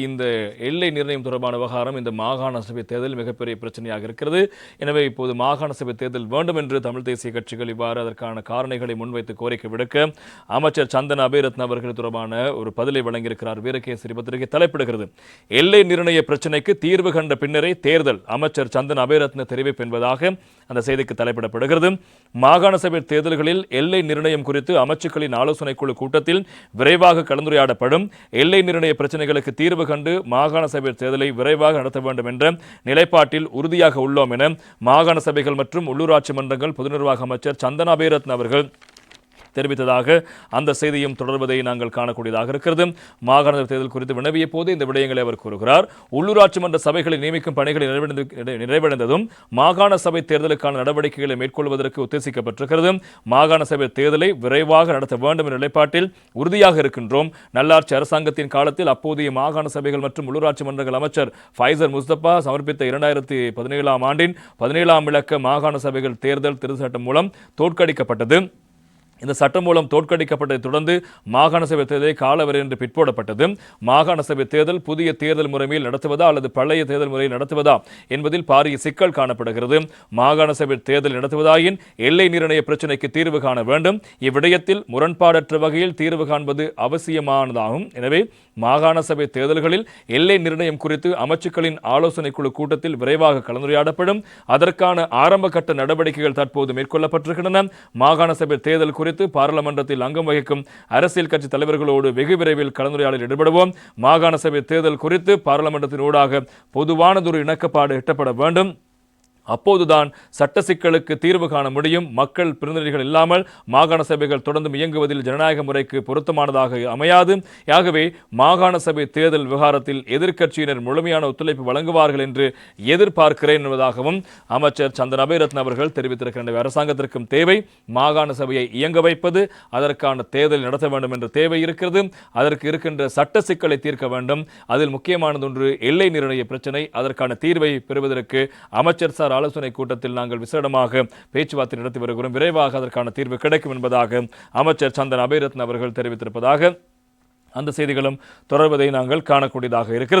இந்த எல்லை நிர்ணயம் தொடர்பான விவகாரம் இந்த மாகாண சபை தேர்தல் மிகப்பெரிய பிரச்சனையாக இருக்கிறது. எனவே இப்போது மாகாண சபை தேர்தல் வேண்டும் என்று தமிழ் தேசிய கட்சிகள் இவ்வாறு அதற்கான காரணிகளை முன்வைத்து கோரிக்கை விடுக்க அமைச்சர் சந்தன அபேரத்ன அவர்கள் தொடர்பான ஒரு பதிலை வழங்கியிருக்கிறார். வீரகேசரி பத்திரிகை தலைப்பிடுகிறது. எல்லை நிர்ணய பிரச்சினைக்கு தீர்வு கண்ட பின்னரே தேர்தல் அமைச்சர் சந்தன் அபேரத்ன தெரிவிப்பு என்பதாக அந்த செய்திக்கு தலைப்பிடப்படுகிறது. மாகாண சபை தேர்தல்களில் எல்லை நிர்ணயம் குறித்து அமைச்சுக்களின் ஆலோசனை குழு கூட்டத்தில் விரைவாக கலந்துரையாடப்படும். எல்லை நிர்ணய பிரச்சனைகளுக்கு தீர்வு கண்டு மாகாண சபை தேர்தலை விரைவாக நடத்த வேண்டும் என்ற நிலைப்பாட்டில் உறுதியாக உள்ளோம் என மாகாண சபைகள் மற்றும் உள்ளூராட்சி மன்றங்கள் பொது நிர்வாக அமைச்சர் சந்தனா பேரத்ன அவர்கள் தெரிவித்ததாக அந்த செய்தியும் தொடர்வதை நாங்கள் காணக்கூடியதாக இருக்கிறது. மாகாண தேர்தல் குறித்து வினவிய போது இந்த விடயங்களை அவர் கூறுகிறார். உள்ளூராட்சி மன்ற சபைகளை நியமிக்கும் பணிகளை நிறைவடைந்ததும் மாகாண சபை தேர்தலுக்கான நடவடிக்கைகளை மேற்கொள்வதற்கு உத்தேசிக்கப்பட்டிருக்கிறது. மாகாண சபை தேர்தலை விரைவாக நடத்த வேண்டும் என்ற நிலைப்பாட்டில் உறுதியாக இருக்கின்றோம். நல்லாட்சி அரசாங்கத்தின் காலத்தில் அப்போதைய மாகாண சபைகள் மற்றும் உள்ளூராட்சி மன்றங்கள் அமைச்சர் ஃபைசர் முஸ்தபா சமர்ப்பித்த இரண்டாயிரத்தி பதினேழாம் ஆண்டின் பதினேழாம் விளக்க மாகாண சபைகள் தேர்தல் திருத்த சட்டம் மூலம் தோற்கடிக்கப்பட்டது. இந்த சட்டம் மூலம் தோற்கடிக்கப்பட்டதை தொடர்ந்து மாகாண சபை தேர்தலை காலவரை என்று பிற்போடப்பட்டது. மாகாண சபை தேர்தல் புதிய தேர்தல் முறைமையில் நடத்துவதா அல்லது பழைய தேர்தல் முறையில் நடத்துவதா என்பதில் பாரிய சிக்கல் காணப்படுகிறது. மாகாண சபை தேர்தல் நடத்துவதாயின் எல்லை நிர்ணய பிரச்சினைக்கு தீர்வு காண வேண்டும். இவ்விடயத்தில் முரண்பாடற்ற வகையில் தீர்வு காண்பது அவசியமானதாகும். எனவே மாகாண சபை தேர்தல்களில் எல்லை நிர்ணயம் குறித்து அமைச்சுக்களின் ஆலோசனை குழு கூட்டத்தில் விரைவாக கலந்துரையாடப்படும். அதற்கான ஆரம்ப கட்ட நடவடிக்கைகள் தற்போது மேற்கொள்ளப்பட்டிருக்கின்றன. மாகாண சபை தேர்தல் குறித்து பாராளுமன்றத்தில் அங்கம் வகிக்கும் அரசியல் கட்சி தலைவர்களோடு வெகு விரைவில் கலந்துரையாடலில் ஈடுபடுவோம். மாகாண சபை தேர்தல் குறித்து பாராளுமன்றத்தின் ஊடாக பொதுவானதொரு இணக்கப்பாடு எட்டப்பட வேண்டும். அப்போதுதான் சட்ட சிக்கலுக்கு தீர்வு காண முடியும். மக்கள் பிரதிநிதிகள் இல்லாமல் மாகாண சபைகள் தொடர்ந்து இயங்குவதில் ஜனநாயக முறைக்கு பொருத்தமானதாக அமையாது. ஆகவே மாகாண சபை தேர்தல் விவகாரத்தில் எதிர்க்கட்சியினர் முழுமையான ஒத்துழைப்பு வழங்குவார்கள் என்று எதிர்பார்க்கிறேன் என்பதாகவும் அமைச்சர் சந்தன் அபயரத்ன அவர்கள் தெரிவித்திருக்கின்ற அரசாங்கத்திற்கும் தேவை. மாகாண சபையை இயங்க வைப்பது அதற்கான தேர்தல் நடத்த வேண்டும் என்ற தேவை இருக்கிறது. அதற்கு இருக்கின்ற சட்ட சிக்கலை தீர்க்க வேண்டும். அதில் முக்கியமானது ஒன்று எல்லை நிர்ணய பிரச்சனை. அதற்கான தீர்வை பெறுவதற்கு அமைச்சர் சார் ஆலோசனை கூட்டத்தில் நாங்கள் விசேடமாக பேச்சுவார்த்தை நடத்தி வருகிறோம். விரைவாக அதற்கான தீர்வு கிடைக்கும் என்பதாக அமைச்சர் சந்தன் அபயரத்ன அவர்கள் தெரிவித்திருப்பதாக அந்த செய்திகளும் தொடர்வதை நாங்கள் காணக்கூடியதாக இருக்கிறது.